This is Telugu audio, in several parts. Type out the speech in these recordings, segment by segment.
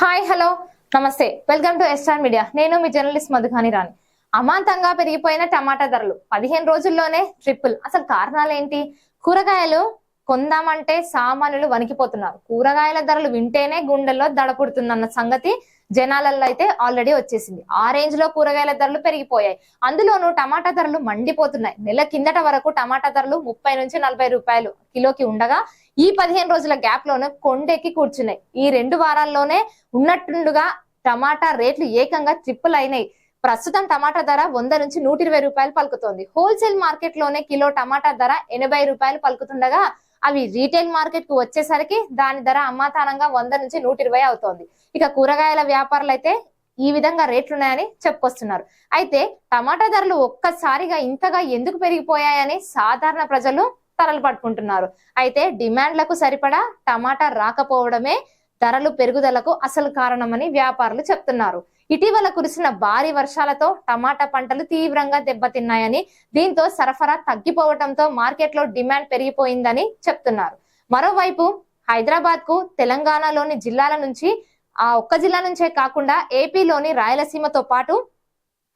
Hi hello. నమస్తే. Welcome to SR media. నేను మీ జర్నలిస్ట్ మధుఖాని రాణి. అమాంతంగా పెరిగిపోయిన టమాటా ధరలు. పదిహేను రోజుల్లోనే ట్రిపుల్. అసలు కారణాలు ఏంటి కూరగాయలు కొందామంటే సామాన్యులు వణికిపోతున్నారు. కూరగాయల ధరలు వింటేనే గుండెల్లో దడ పుడుతుందన్న సంగతి జనాలల్లో అయితే ఆల్రెడీ వచ్చేసింది. ఆ రేంజ్లో కూరగాయల ధరలు పెరిగిపోయాయి. అందులోనూ టమాటా ధరలు మండిపోతున్నాయి. నెల కిందట వరకు టమాటా ధరలు ముప్పై నుంచి నలభై రూపాయలు కిలోకి ఉండగా ఈ పదిహేను రోజుల గ్యాప్లోనే కొండెక్కి కూర్చున్నాయి. ఈ రెండు వారాల్లోనే ఉన్నట్టుండగా టమాటా రేట్లు ఏకంగా ట్రిపుల్ అయినాయి ప్రస్తుతం టమాటా ధర వంద నుంచి నూట ఇరవై రూపాయలు పలుకుతోంది. హోల్సేల్ మార్కెట్లోనే కిలో టమాటా ధర ఎనభై రూపాయలు పలుకుతుండగా అవి రీటైల్ మార్కెట్కు వచ్చేసరికి దాని ధర అమ్మాతానంగా వంద నుంచి నూట ఇరవై అవుతోంది. ఇక కూరగాయల వ్యాపారులు అయితే ఈ విధంగా రేట్లున్నాయని చెప్పుకొస్తున్నారు. అయితే టమాటా ధరలు ఒక్కసారిగా ఇంతగా ఎందుకు పెరిగిపోయాయని సాధారణ ప్రజలు తరలు పట్టుకుంటున్నారు. అయితే డిమాండ్లకు సరిపడా టమాటా రాకపోవడమే ధరలు పెరుగుదలకు అసలు కారణమని వ్యాపారులు చెప్తున్నారు. ఇటీవల కురిసిన భారీ వర్షాలతో టమాటా పంటలు తీవ్రంగా దెబ్బతిన్నాయని దీంతో సరఫరా తగ్గిపోవడంతో మార్కెట్లో డిమాండ్ పెరిగిపోయిందని చెప్తున్నారు. మరోవైపు హైదరాబాద్కు తెలంగాణలోని జిల్లాల నుంచి ఆ ఒక్క జిల్లా నుంచే కాకుండా ఏపీలోని రాయలసీమతో పాటు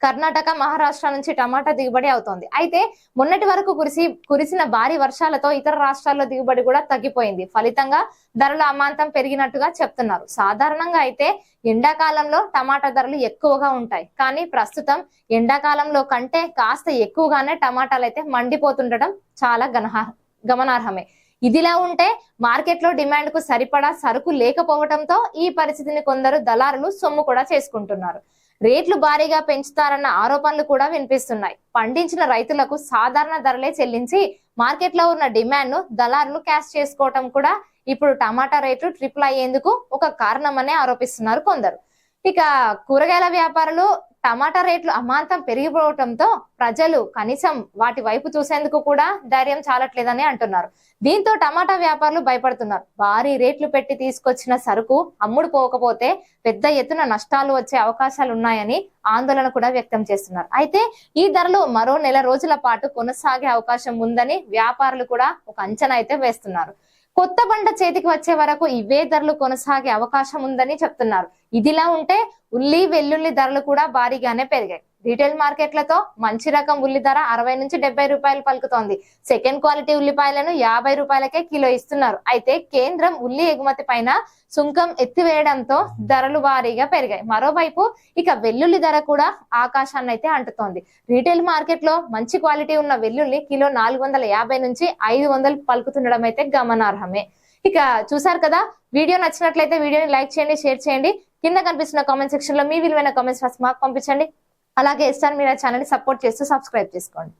కర్ణాటక మహారాష్ట్ర నుంచి టమాటా దిగుబడి అవుతోంది. అయితే మొన్నటి వరకు కురిసి కురిసిన భారీ వర్షాలతో ఇతర రాష్ట్రాల్లో దిగుబడి కూడా తగ్గిపోయింది. ఫలితంగా ధరలు అమాంతం పెరిగినట్టుగా చెప్తున్నారు. సాధారణంగా అయితే ఎండాకాలంలో టమాటా ధరలు ఎక్కువగా ఉంటాయి. కానీ ప్రస్తుతం ఎండాకాలంలో కంటే కాస్త ఎక్కువగానే టమాటాలు అయితే మండిపోతుండటం చాలా గనహ గమనార్హమే. ఇదిలా ఉంటే మార్కెట్లో డిమాండ్కు సరిపడా సరుకు లేకపోవడంతో ఈ పరిస్థితిని కొందరు దళారులు సొమ్ము కూడా చేసుకుంటున్నారు. రేట్లు భారీగా పెంచుతారన్న ఆరోపణలు కూడా వినిపిస్తున్నాయి. పండించిన రైతులకు సాధారణ ధరలే చెల్లించి మార్కెట్లో ఉన్న డిమాండ్ను దళారులు క్యాష్ చేసుకోవటం కూడా ఇప్పుడు టమాటా రేట్లు ట్రిపుల్ అయ్యేందుకు ఒక కారణమనే ఆరోపిస్తున్నారు కొందరు. ఇక కూరగాయల వ్యాపారులు టమాటా రేట్లు అమాంతం పెరిగిపోవడంతో ప్రజలు కనీసం వాటి వైపు చూసేందుకు కూడా ధైర్యం చాలట్లేదని అంటున్నారు. దీంతో టమాటా వ్యాపారులు భయపడుతున్నారు. భారీ రేట్లు పెట్టి తీసుకొచ్చిన సరుకు అమ్ముడు పోకపోతే పెద్ద ఎత్తున నష్టాలు వచ్చే అవకాశాలు ఉన్నాయని ఆందోళన కూడా వ్యక్తం చేస్తున్నారు. అయితే ఈ ధరలు మరో నెల రోజుల పాటు కొనసాగే అవకాశం ఉందని వ్యాపారులు కూడా ఒక అంచనా అయితే వేస్తున్నారు. కొత్త పంట చేతికి వచ్చే వరకు ఇవే ధరలు కొనసాగే అవకాశం ఉందని చెప్తున్నారు. ఇదిలా ఉంటే ఉల్లి వెల్లుల్లి ధరలు కూడా భారీగానే పెరిగాయి. రీటైల్ మార్కెట్లతో మంచి రకం ఉల్లి ధర అరవై నుంచి డెబ్బై రూపాయలు పలుకుతోంది. సెకండ్ క్వాలిటీ ఉల్లిపాయలను యాభై రూపాయలకే కిలో ఇస్తున్నారు. అయితే కేంద్రం ఉల్లి ఎగుమతి పైన సుంకం ఎత్తివేయడంతో ధరలు భారీగా పెరిగాయి. మరోవైపు ఇక వెల్లుల్లి ధర కూడా ఆకాశాన్ని అయితే అంటుతోంది. రీటైల్ మార్కెట్లో మంచి క్వాలిటీ ఉన్న వెల్లుల్లి కిలో నాలుగు వందల యాభై నుంచి ఐదు వందలు పలుకుతుండడం అయితే గమనార్హమే. ఇక చూసారు కదా వీడియో నచ్చినట్లయితే వీడియోని లైక్ చేయండి షేర్ చేయండి. కింద కనిపిస్తున్న కామెంట్ సెక్షన్లో మీ విలువైన కామెంట్స్ ఫస్ట్ మాకు పంపించండి. అలాగే ఎస్ఆర్ మీరా ఛానల్ని సపోర్ట్ చేస్తూ సబ్స్క్రైబ్ చేసుకోండి.